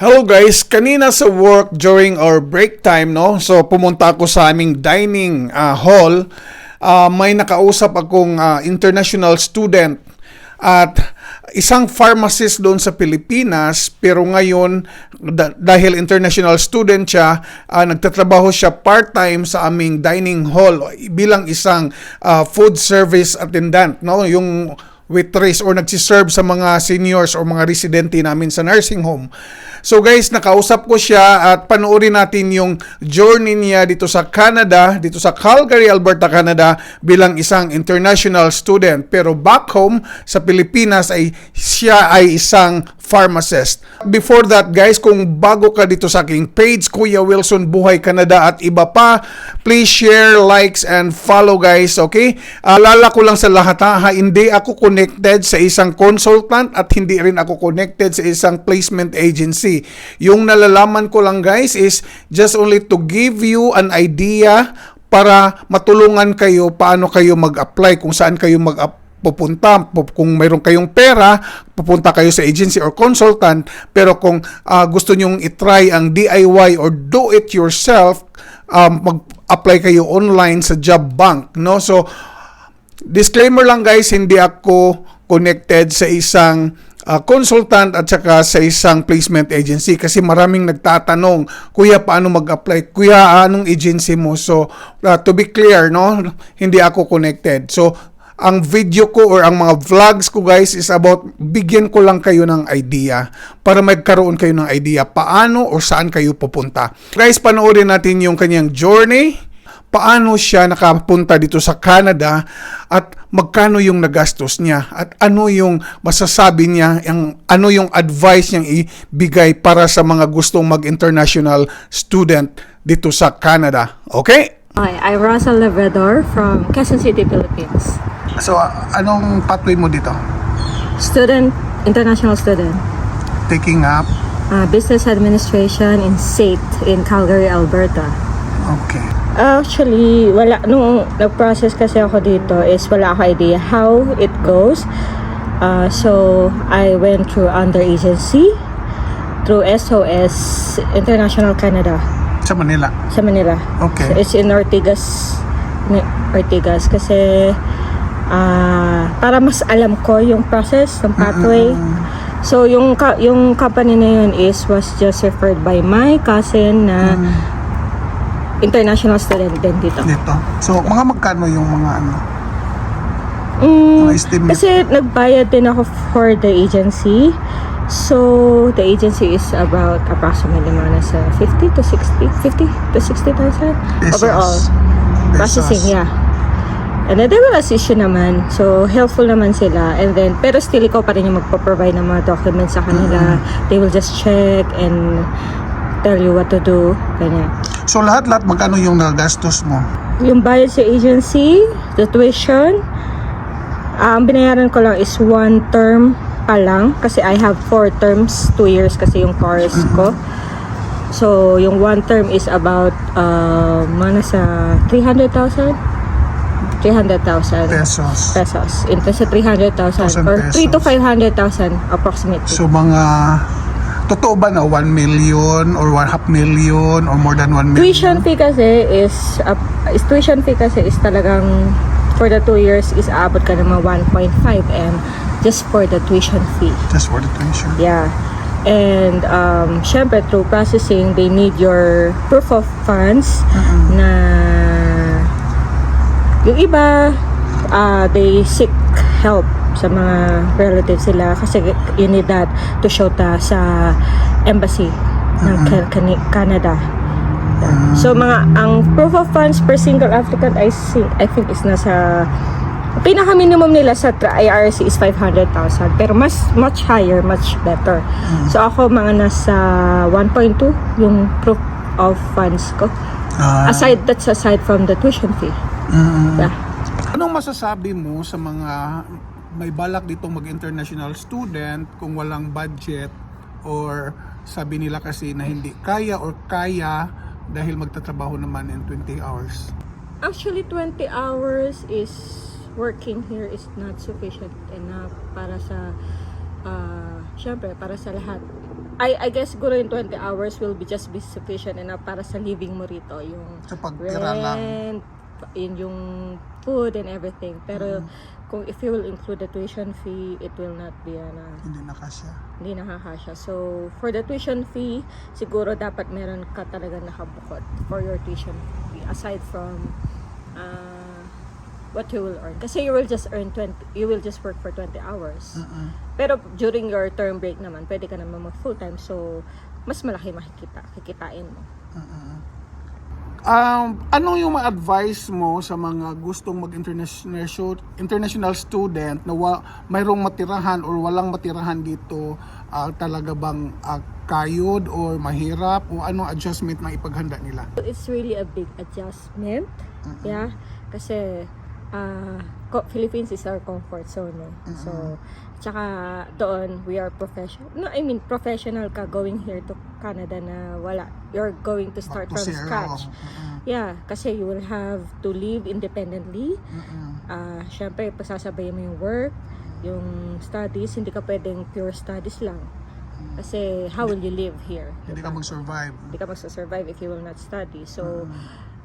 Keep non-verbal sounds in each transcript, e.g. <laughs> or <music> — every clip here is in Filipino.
Hello guys, kanina sa work during our break time no. So pumunta ako sa aming dining ah, hall. Ah, may nakausap akong ah, international student at isang pharmacist doon sa Pilipinas pero ngayon da- dahil international student siya, ah, nagtatrabaho siya part-time sa aming dining hall bilang isang ah, food service attendant no, yung waitress or nagsiserve sa mga seniors or mga residente namin sa nursing home. So guys, nakausap ko siya at panoorin natin yung journey niya dito sa Canada, dito sa Calgary, Alberta, Canada bilang isang international student. Pero back home sa Pilipinas ay siya ay isang pharmacist. Before that guys, kung bago ka dito sa aking page, Kuya Wilson Buhay Canada at iba pa, please share, likes, and follow guys, okay? Alala ko lang sa lahat ha, hindi ako connected sa isang consultant at hindi rin ako connected sa isang placement agency. Yung nalalaman ko lang guys is just only to give you an idea para matulungan kayo paano kayo mag-apply, kung saan kayo mag-apply pupunta pu- kung mayroon kayong pera pupunta kayo sa agency or consultant pero kung ah, gusto nyong itry ang DIY or do it yourself um, mag-apply kayo online sa job bank no? So disclaimer lang guys hindi ako connected sa isang ah, consultant at saka sa isang placement agency kasi maraming nagtatanong kuya paano mag-apply? Kuya anong agency mo? So ah, to be clear no? Hindi ako connected. So ang video ko or ang mga vlogs ko guys is about bigyan ko lang kayo ng idea para magkaroon kayo ng idea paano or saan kayo pupunta. Guys, panoorin natin yung kanyang journey, paano siya nakapunta dito sa Canada at magkano yung nagastos niya at ano yung masasabi niya, yung, ano yung advice niyang ibigay para sa mga gustong mag-international student dito sa Canada. Okay? Hi, I'm Russell Levedor from Quezon City, Philippines. So, anong pathway mo dito? Student, international student. Taking up? Uh, business administration in SAIT in Calgary, Alberta. Okay. Actually, wala, nung nag-process kasi ako dito is wala ako idea how it goes. Uh, so, I went through under agency through SOS International Canada Sa Manila. sa Manila. Okay. So, it's in Ortigas. Ortigas kasi ah para mas alam ko yung process, yung pathway. So yung ka- yung company na yun is was just referred by my cousin na international student din dito. Dito. So, mga magkano yung mga ano? Mm, Mga kasi nagbayad din ako for the agency. So, the agency is about approximately mga nasa 50 to 60, 50 to 60,000 Pesos. overall. Processing, Pesos. yeah. And then they will assist you naman. So, helpful naman sila. And then, pero still ikaw pa rin yung magpo-provide ng mga documents sa kanila. They will just check and tell you what to do. Ganyan. So, lahat-lahat magkano yung nagastos mo? Yung bayad sa agency, the tuition, ang binayaran ko lang is one term pa lang. Kasi I have four terms, two years kasi yung course ko. So, yung one term is about, uh, mga nasa 300,000? 300,000 Pesos. pesos. Into sa 300,000 or 3 to pesos. 500,000 approximately. So, mga... Totoo ba na 1 million or 1 half million or more than 1 million? tuition fee kasi is, uh, is tuition fee kasi is talagang for the two years is aabot ka ng mga 1.5 m just for the tuition fee. Just for the tuition. Yeah. And um, syempre through processing, they need your proof of funds na yung iba uh, they seek help sa mga relatives sila kasi you need that to show ta sa embassy ng Cani- Canada. Yeah. So mga ang proof of funds per single applicant I think I think is nasa pinaka minimum nila sa IRC is 500,000 pero mas much higher much better. So ako mga nasa 1.2 yung proof of funds ko. Ah, Aside that's aside from the tuition fee. Mm. Yeah. Anong masasabi mo sa mga may balak ditong mag-international student kung walang budget or sabi nila kasi na hindi kaya or kaya dahil magtatrabaho naman in 20 hours? Actually 20 hours is working here is not sufficient enough para sa uh, syempre para sa lahat I, I guess siguro yung 20 hours will be just be sufficient enough para sa living mo rito. Yung Sa pagtira lang. Yun yung food and everything. Pero Mm-hmm. kung if you will include the tuition fee, it will not be ano, Hindi na kasya. hindi nakakasya. So, for the tuition fee, siguro dapat meron ka talaga nakabukod for your tuition fee aside from uh, what you will earn. Kasi you will just earn 20, you will just work for 20 hours. Mm-mm. Pero during your term break naman, pwede ka naman mag full time. So, mas malaki makikita, kikitain mo. Um, ano yung ma-advise mo sa mga gustong mag-international international student na wa, mayroong matirahan or walang matirahan dito ah, talaga bang ah, kayod or mahirap o anong adjustment na ipaghanda nila? It's really a big adjustment. Yeah. Kasi, uh, Philippines is our comfort zone. Eh. So, tsaka doon, we are professional. No, I mean, professional ka going here to Canada na wala. You're going to start from zero. scratch. Mm-mm. Yeah, kasi you will have to live independently. Mm-mm. Ah, syempre, pasasabayin mo yung work, yung studies, hindi ka pwedeng pure studies lang. Kasi how will you live here? Hindi ka diba? mag-survive. Hindi ka magsasurvive if you will not study. So,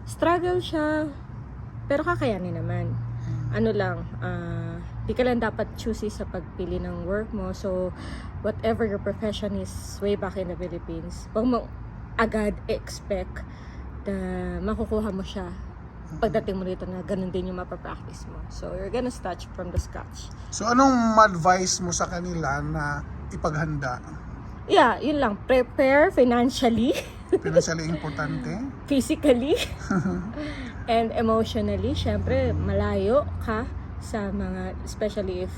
struggle siya, pero kakayanin naman. Ano lang, ah, di ka lang dapat choosy sa pagpili ng work mo. So, whatever your profession is way back in the Philippines, huwag mo agad expect na makukuha mo siya pagdating mo dito na ganun din yung mapapractice mo. So, you're gonna start from the scratch. So anong ma-advise mo sa kanila na ipaghanda? Yeah, yun lang. Prepare financially. Financially importante. <laughs> physically <laughs> and emotionally, syempre malayo ka sa mga especially if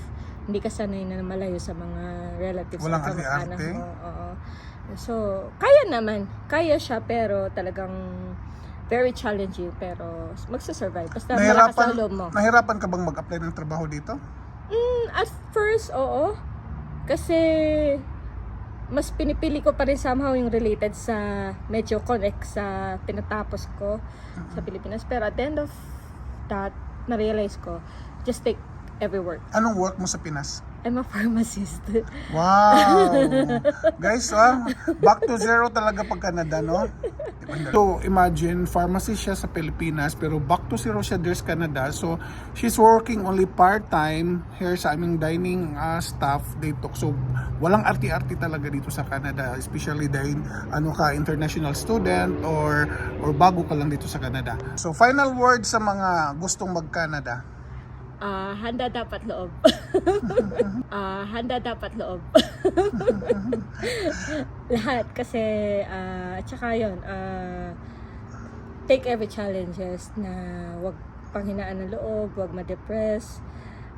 hindi ka sanay na malayo sa mga relatives Walang at kamag-anak mo. Oo. So, kaya naman. Kaya siya pero talagang very challenging pero magsasurvive. Basta malakas Nahirapan, ang loob mo. nahirapan ka bang mag-apply ng trabaho dito? Mm, at first, oo. Kasi mas pinipili ko pa rin somehow yung related sa medyo connect sa tinatapos ko sa Pilipinas. Pero at the end of that, na-realize ko, just take every work. Anong work mo sa Pinas? I'm a pharmacist. Wow! <laughs> Guys, ah, back to zero talaga pag Canada, no? So, imagine, pharmacy siya sa Pilipinas, pero back to zero siya there's Canada. So, she's working only part-time here sa aming dining ah, staff dito. So, walang arti-arti talaga dito sa Canada, especially dahil ano ka, international student or or bago ka lang dito sa Canada. So, final word sa mga gustong mag-Canada. Ah, handa dapat loob. <laughs> Ah, handa dapat loob. <laughs> Lahat kasi ah tsaka 'yon, ah take every challenges na wag panghinaan ng loob, wag ma-depress.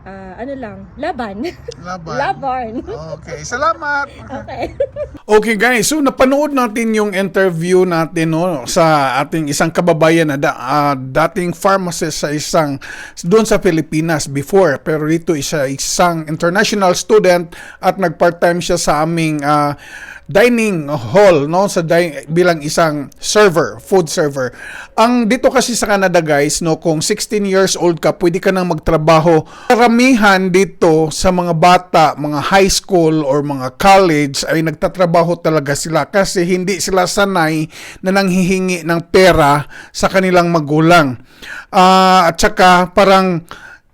Ah, ano lang, laban. <laughs> Laban. Laban. Okay, salamat! okay. Okay guys, so napanood natin yung interview natin no sa ating isang kababayan na da, ah, dating pharmacist sa isang doon sa Pilipinas before pero dito isa isang international student at nag-part-time siya sa aming ah, dining hall no sa di- bilang isang server, food server. Ang dito kasi sa Canada guys no kung 16 years old ka pwede ka nang magtrabaho. Karamihan dito sa mga bata, mga high school or mga college ay nagtatrabaho talaga sila kasi hindi sila sanay na nanghihingi ng pera sa kanilang magulang. Ah, at saka parang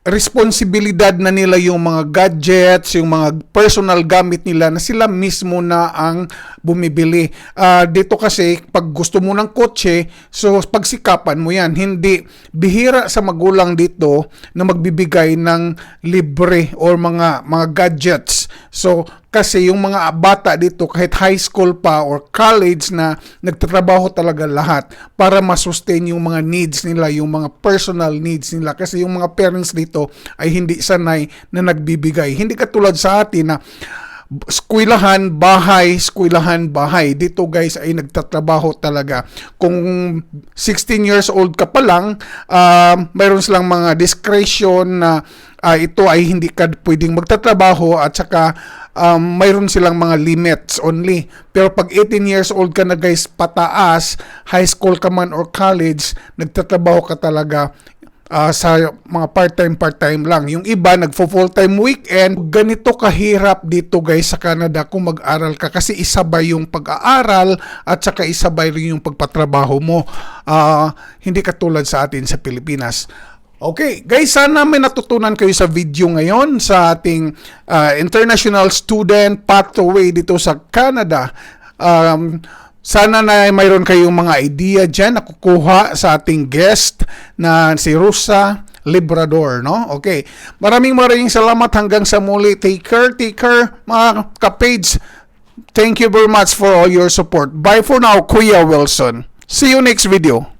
responsibilidad na nila yung mga gadgets, yung mga personal gamit nila na sila mismo na ang bumibili. Ah, dito kasi pag gusto mo ng kotse, so pagsikapan mo yan. Hindi bihira sa magulang dito na magbibigay ng libre or mga mga gadgets. So kasi yung mga bata dito kahit high school pa or college na nagtatrabaho talaga lahat para masustain yung mga needs nila, yung mga personal needs nila kasi yung mga parents dito ay hindi sanay na nagbibigay. Hindi katulad sa atin na skwilahan, bahay, skwilahan, bahay. Dito guys ay nagtatrabaho talaga. Kung 16 years old ka pa lang, um, mayroon silang mga discretion na ah, ito ay hindi ka pwedeng magtatrabaho at saka um, mayroon silang mga limits only. Pero pag 18 years old ka na guys, pataas, high school ka man or college, nagtatrabaho ka talaga, ah, sa mga part-time part-time lang. Yung iba nagfo full-time weekend. Ganito kahirap dito guys sa Canada kung mag-aral ka kasi isabay yung pag-aaral at saka isabay rin yung pagpatrabaho mo. Ah, hindi katulad sa atin sa Pilipinas. Okay, guys, sana may natutunan kayo sa video ngayon sa ating ah, International Student Pathway dito sa Canada. Um, sana na mayroon kayong mga idea dyan na kukuha sa ating guest na si Rusa Librador, no? Okay. Maraming maraming salamat hanggang sa muli. Take care, take care, mga ka-page. Thank you very much for all your support. Bye for now, Kuya Wilson. See you next video.